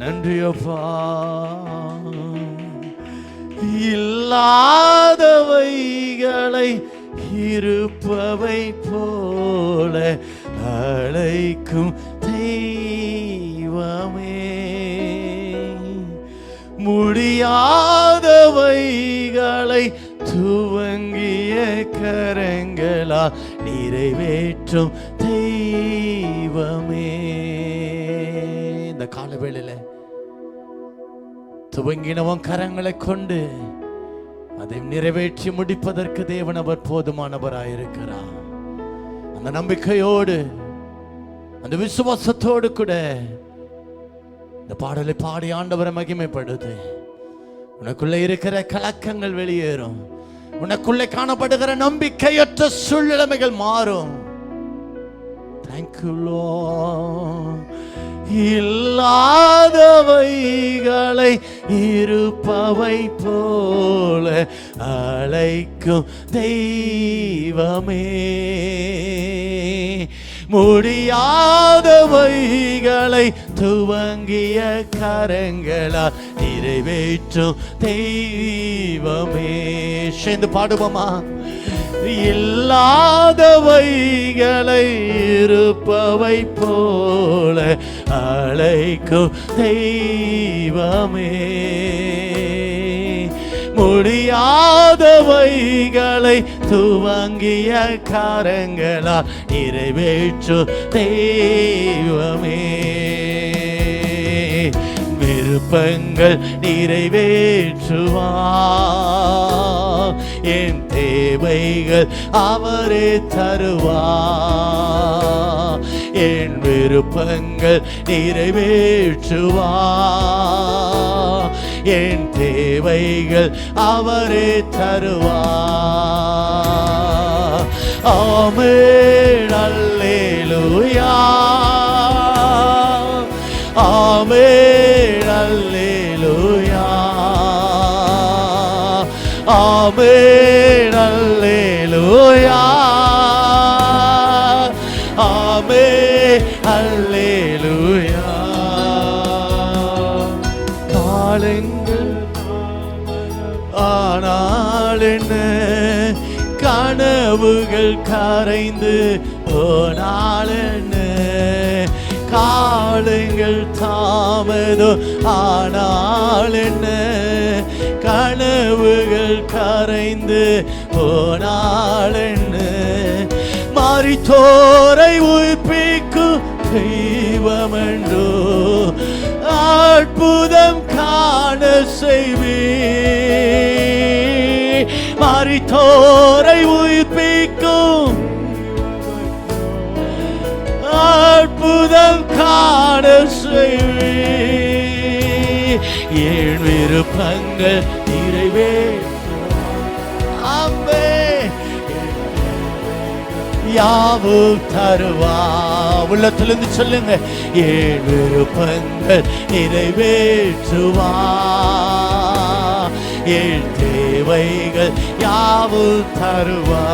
நன்றி அப்பா. இல்லாதவைகளை இருப்பவை போல அழைக்கும் தெய்வமே. முடியாதவைகளை துவங்கிய கரங்களா நிறைவேற்றும் தெய்வமே. இந்த காலவேளையில் துவங்கினவன் கரங்களை கொண்டு அதை நிறைவேற்றி முடிப்பதற்கு தேவன் அவர் போதுமானவராயிருக்கிறார். அந்த நம்பிக்கையோடு அந்த விசுவாசத்தோடு கூட இந்த பாடலை பாடி ஆண்டவரை மகிமைப்படுது உனக்குள்ளே இருக்கிற கலக்கங்கள் வெளியேறும். உனக்குள்ளே காணப்படுகிற நம்பிக்கையற்ற சூழ்நிலைமைகள் மாறும். தேங்க்யூ இல்லாதவைகளை இருப்பவை போல அழைக்கும் தெய்வமே. முடியாதவைகளை துவங்கிய கரங்களா நிறைவேற்றும் தெய்வமே. சேர்ந்து பாடுவோமா? இல்லாதவைகளை இருப்பவை போல அழைக்கும் தெய்வமே. முடியாதவைகளை துவங்கிய காரங்களா நிறைவேற்று தெய்வமே. விருப்பங்கள் நிறைவேற்றுவா என் தேவைகள் அவரே தருவா. என் விருப்பங்கள் நிறைவேற்றுவா. என் தேவைகள் அவரே தருவா. ஆமே அல்லேலூயா. ஆமே அல்ல அல்லேலூயா. ஆமென் அல்லேலூயா. காலங்கள் ஆனால் என்ன? கனவுகள் கரைந்து போனால் என்ன? காலங்கள் தாமதம் ஆனால் என்ன? கனவுகள் கரைந்து போனால் மாறித்தோரை உயிர்ப்பிக்கும் தெய்வமென்றோ அற்புதம் காண செய்வே மாறித்தோரை உயிர்ப்பிக்கும் அற்புதம் காண செய்வே ஏன் விருப்பங்கள் அம்பே யாவும் தருவா உள்ளத்திலிருந்து சொல்லுங்க. ஏழு விருப்பங்கள் நிறைவேற்றுவா. ஏழ் தேவைகள் யாவும் தருவா.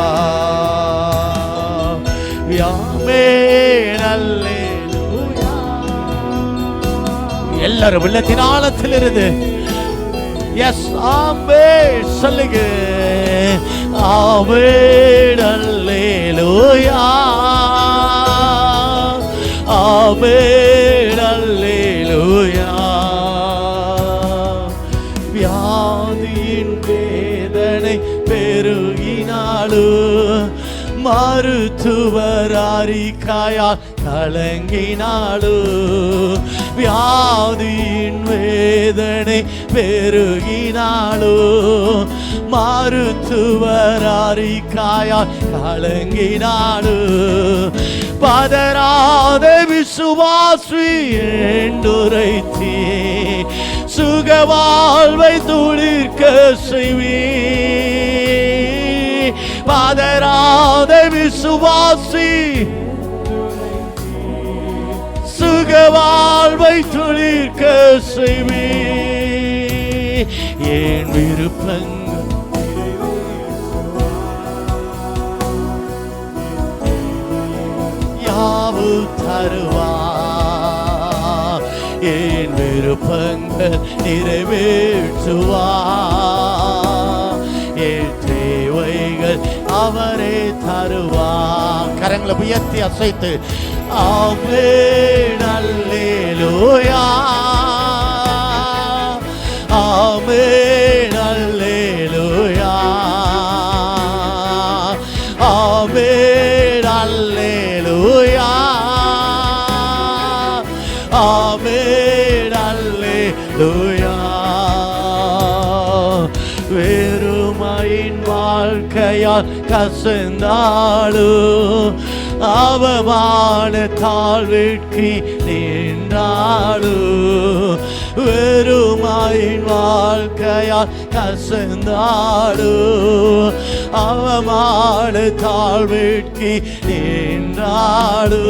யாமே நல்லே எல்லாரும் உள்ளத்தின் ஆழத்திலிருந்து எஸ் ஆம்பே சொல்லுங்க. ஆமே நல்லேலூயா ஆமே நல்லேலூயா வியாதியின் வேதனை பெருகினாலும் மருத்துவர் அறிக்காயா கலங்கினாலும் வியாதியின் வேதனை பெருகினாலும் மருத்துவர் அறிக்காயா கலங்கினாலும் பதராத விசுவாசி என்றுரைத்தே சுகவாழ்வை துளிர்க்க செய்வே. பதராத விசுவாசி சுகவாழ்வை துளிர்க்க செய்வே. ஏன் விருப்பங்கள்? யாவு தருவா? ஏன் விருப்பங்கள் நிறைவேற்றுவா? ஏன் தேவைகள் அவரே தருவா? கரங்களை உயர்த்தி அசைத்து அவே நல்லேலோயா ஆமேன் அல்லேலூயா. ஆமேன் அல்லேலூயா. ஆமேன் அல்லேலூயா. வெறுமையின் வாழ்க்கையால் கசந்தாலும் அவமான தாழ்விற்கு நின்றாலும் வெறுமாயின் வாழ்க்கையால் கசந்தாடு. அவமான தாழ்விற்கு நின்றாடு.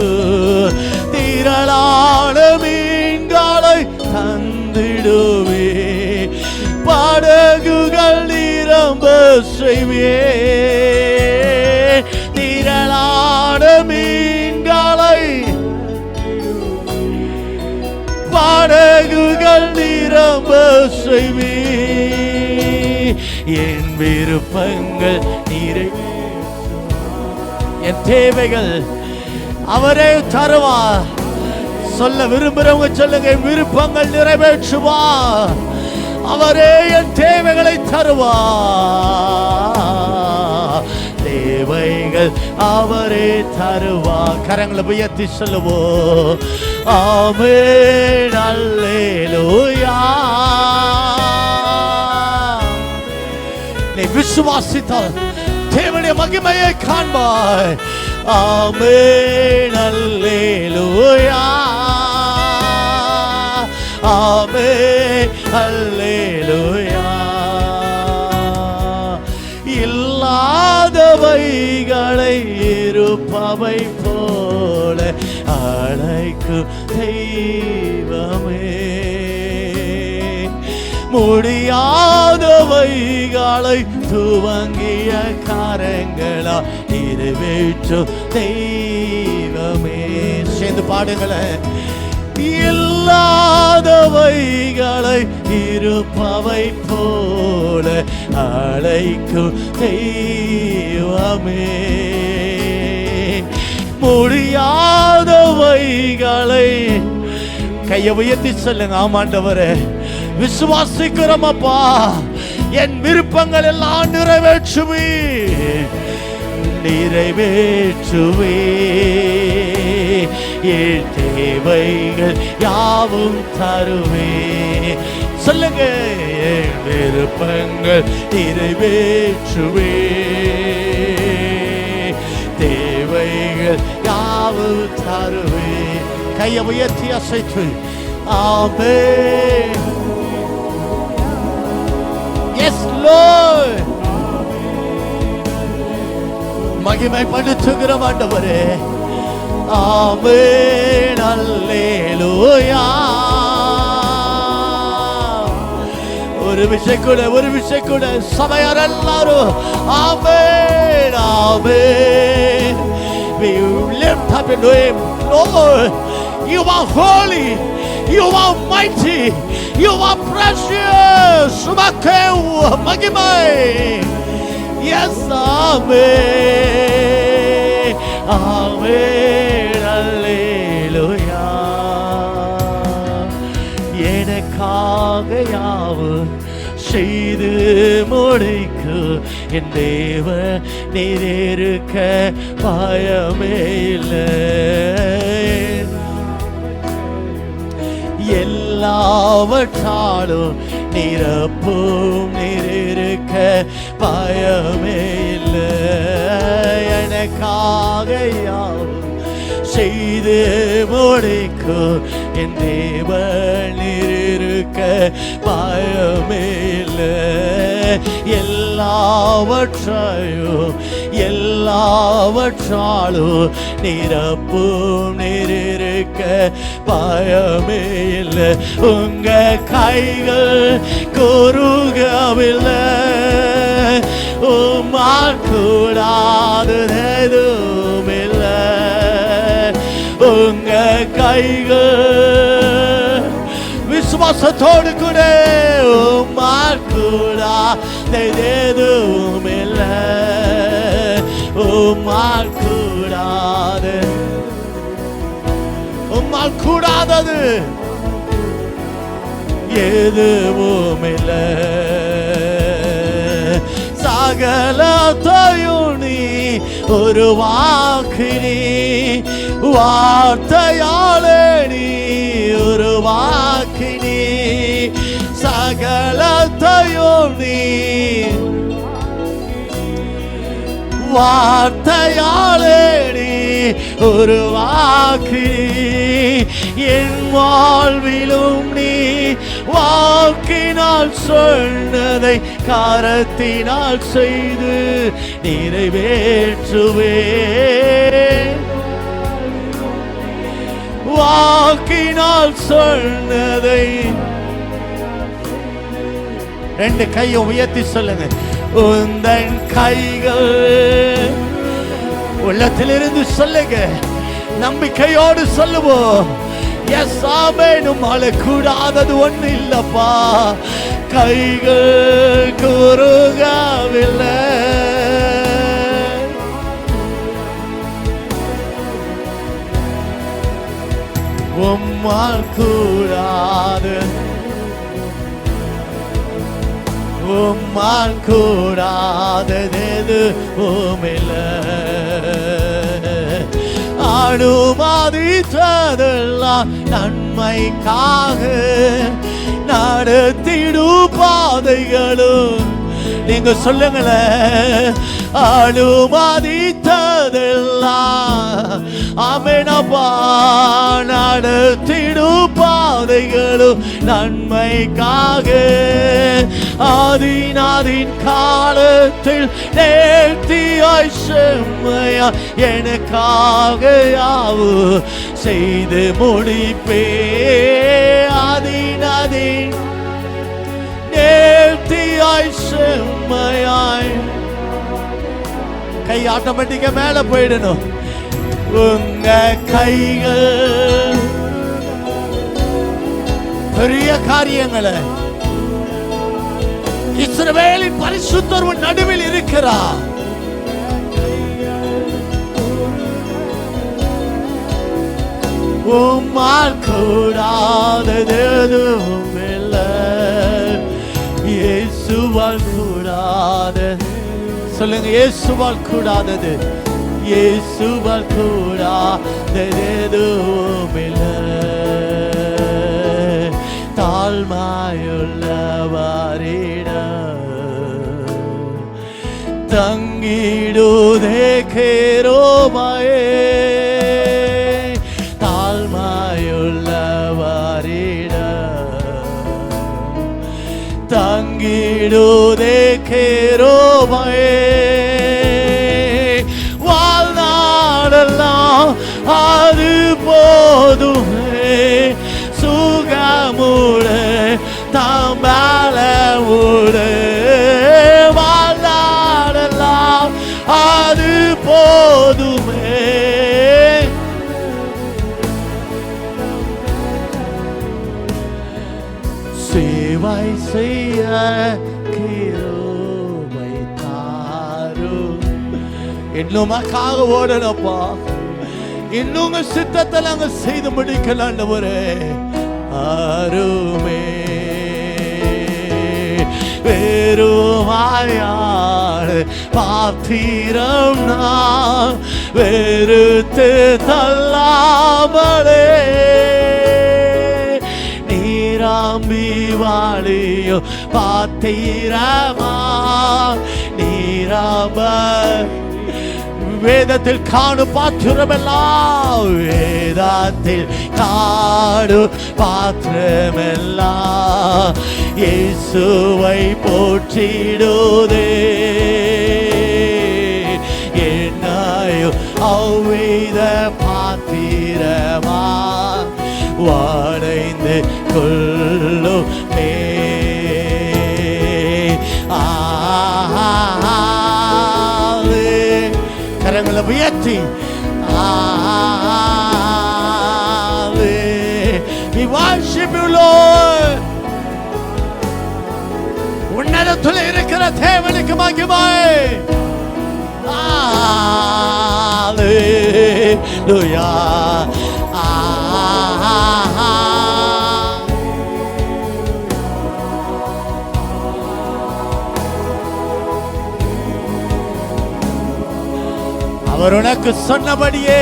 திரளான மீன்களை தந்திடுவே. படகுகள் நிரம்ப செய்வே. என் விருப்பங்கள் நீரை என் தேவைகள் அவரே தருவா சொல்ல விரும்புறவங்க சொல்லுங்க என் விருப்பங்கள் நிறைவேற்றுவா அவரே என் தேவைகளை தருவா தேவைகள் அவரே தருவா கரங்களை உயர்த்தி சொல்லுவோ ஆமே நல்லேலோயா நீ விசுவாசித்தால் தேவனுடைய மகிமையை காண்பாய். ஆமே நல்லேலூயா ஆமே அல்லேலூயா. இல்லாதவைகளை இருப்பவை போல அழைக்கு தெய்வம். முடியாதவைகளை துவங்கிய காரங்களா நிறைவேற்று தெய்வமே. சேர்ந்து பாடுங்களேன் இல்லாதவைகளை இருப்பவை போல அழைக்கும் தெய்வமே. முடியாதவைகளை கையை உயர்த்தி சொல்லுங்க ஆமாண்டவரே. விசுவாசிக்கிறோம் அப்பா என் விருப்பங்கள் எல்லாம் நிறைவேற்றுவே நிறைவேற்றுவே என் தேவைகள் யாவும் தருவே சொல்லுங்க என் விருப்பங்கள் நிறைவேற்றுவே தேவைகள் யாவும் தருவே கையை உயர்த்தி அசைத்து ஆமே எஸ் லோய் மகிமைப்படுத்துகிற ஆண்டவரே ஆமே நல்லேலூயா ஒரு விஷயம் கூட ஒரு விஷயம் கூட சபையார் எல்லாரும் ஆமே ஆமே We lift up your name, Lord. You are holy. You are mighty. You are precious. உமக்கே மகிமை Yes, Amen. Amen. Alleluia. எனக்காக யாவும் செய்து முடிக்கு என் தேவ நீரிருக்க பயமே இல்லை எல்லாவற்றாலும் நிரப்பும் நீரிருக்க பயமே இல்லை. எனக்காக யாவும் செய்து முடிக்கும்? என் தேவன் இருக்க பயமே இல்லை. எல்லாவற்றையும் எல்லாவற்றாலும் நிரப்பும் நீரிருக்க பயமே இல்லை. உங்க கைகள் குறுகவில்லை. உம்மால் கூடாது எதுவும் இல்லை. உங்க கைகள் விசுவாசத்தோடு கூட உம்மால் கூடாததுவும் இல்லை. உம்மால் கூடாத நம்மால் கூடாதது. எதுவும் இல்லை சகலத்தையும் நீ உருவாக்கினி வார்த்தையாளே நீ ஒரு வாக்கினி சகலத்தையும் நீ வார்த்தையாலே நீ உருவாக்கி என் வாழ்விலும் நீ வாக்கினால் சொன்னதை காரத்தினால் செய்து நிறைவேற்றுவே. வாக்கினால் சொன்னதை ரெண்டு கையை உயர்த்தி சொல்லுங்க. உந்தன் கைகள். உள்ளத்திலிருந்து சொல்லுங்க. நம்பிக்கையோடு சொல்லுவோம். எஸ் ஆமேனும் அழக்கூடாதது ஒண்ணு இல்லப்பா. கைகள் குறுகவில்லை. உம்மால் கூடாது. உம்மால் கூடாதது உமில்ல அனுமதித்ததெல்லாம் நன்மைக்காக நடத்திடு பாதைகளும். நீங்க சொல்லுங்களேன் அனுமதித்த அமேனப்பா நடத்திடு பாதைகளும் நன்மைக்காக. ஆதினாதின் காலத்தில் நேர்த்தியாய் செம்மையா எனக்காக யாவு செய்து முடிப்பே. ஆதினாதின் நேர்த்தியாய் செம்மையாய். கை ஆட்டோமேட்டிக்கா மேல போயிடணும். உங்க கைகள். பெரிய காரியங்களை. இஸ்ரவேலின் பரிசுத்தர் உன் நடுவில் இருக்கிறார். உம்மால் கூடாதது இல்லை இயேசுவால் கூடாதது. சொல்லுங்க இயேசுவால் கூடாதது. இயேசுவால் கூடாதது எதுவும் இல்லை தங்கிடுதே கே போதுமே. சுகமுட தாம்பாலமுட வாழ்நாடெல்லாம் அது போதுமே. சேவை செய்ய கிருபை தாரும். என்னமாக்காக ஓடனப்பா இன்னும் உங்க சித்தத்தை நாங்க செய்து முடிக்கலாம் ஒரு அருமே. வெறுமாயாடு பாத்திரம் நான் வெறுத்து தள்ளாமலே. நீராம்பி வாழியோ பாத்திரமா. நீராம்ப வேதத்தில் காணும் பாத்திரமெல்லாம் வேதத்தில் காணும் பாத்திரமெல்லாம் இயேசுவை போற்றிடுதே. என்னையோ அவ்வித பாத்திரமா. வாடைந்து கொள்ளுமே தேவனுக்கு மகிமை Hallelujah. அவர் உனக்கு சொன்னபடியே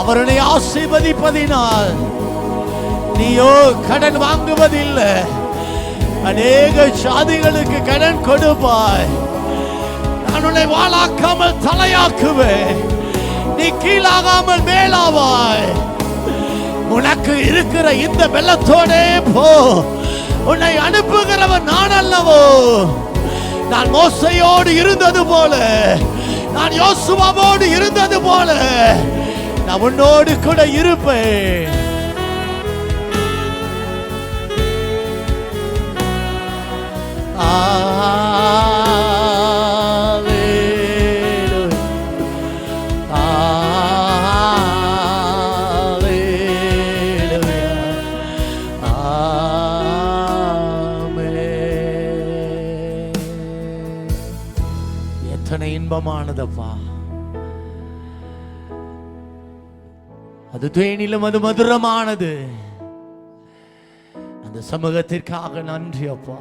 அவர் உன்னை ஆசீர்வதிப்பதினால் நீயோ கடன் வாங்குவதில்லை. அநேக சாதிகளுக்கு கடன் கொடுப்பாய். நான் உன்னை வாழாக்காமல் தலையாக்குவேன். நீ கீழாகாமல் மேலாவாய். உனக்கு இருக்கிற இந்த வெள்ளத்தோடே போ. உன்னை அனுப்புகிறவன் நான் அல்லவோ. நான் மோசையோடு இருந்தது போல. நான் யோசுவாவோடு இருந்தது போல. நான் உன்னோடு கூட இருப்பேன். எத்தனை இன்பமானதப்பா. அது தேனிலும் அது மதுரமானது. அந்த சமூகத்திற்காக நன்றி அப்பா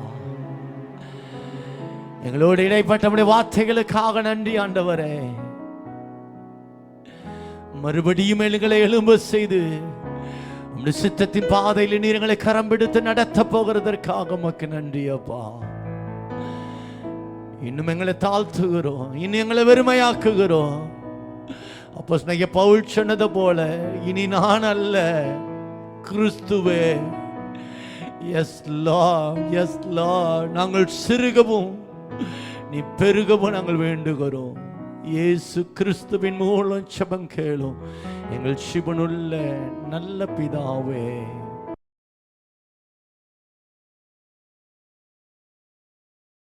எங்களோடு இடைப்பட்டபடி வார்த்தைகளுக்காக நன்றி ஆண்டவரே. மறுபடியும் எங்களை எழும்ப செய்து சித்தத்தின் பாதையில் நீர் எங்களை கரம் பிடித்து நடத்த போகிறதற்காக உமக்கு நன்றி அப்பா. இன்னும் எங்களை தாழ்த்துகிறோம் இன்னும் எங்களை வெறுமையாக்குகிறோம். அப்போ ஸ்நேக பவுல் சொன்னது போல இனி நான் அல்ல கிறிஸ்துவே. எஸ் லா எஸ் லா நாங்கள் சிறுகவும் நீ பெருகவும் நாங்கள் வேண்டுகிறோம். இயேசு கிறிஸ்துவின் மூலம் செபம் கேளும். எங்கள் சிவனுள்ள நல்ல பிதாவே.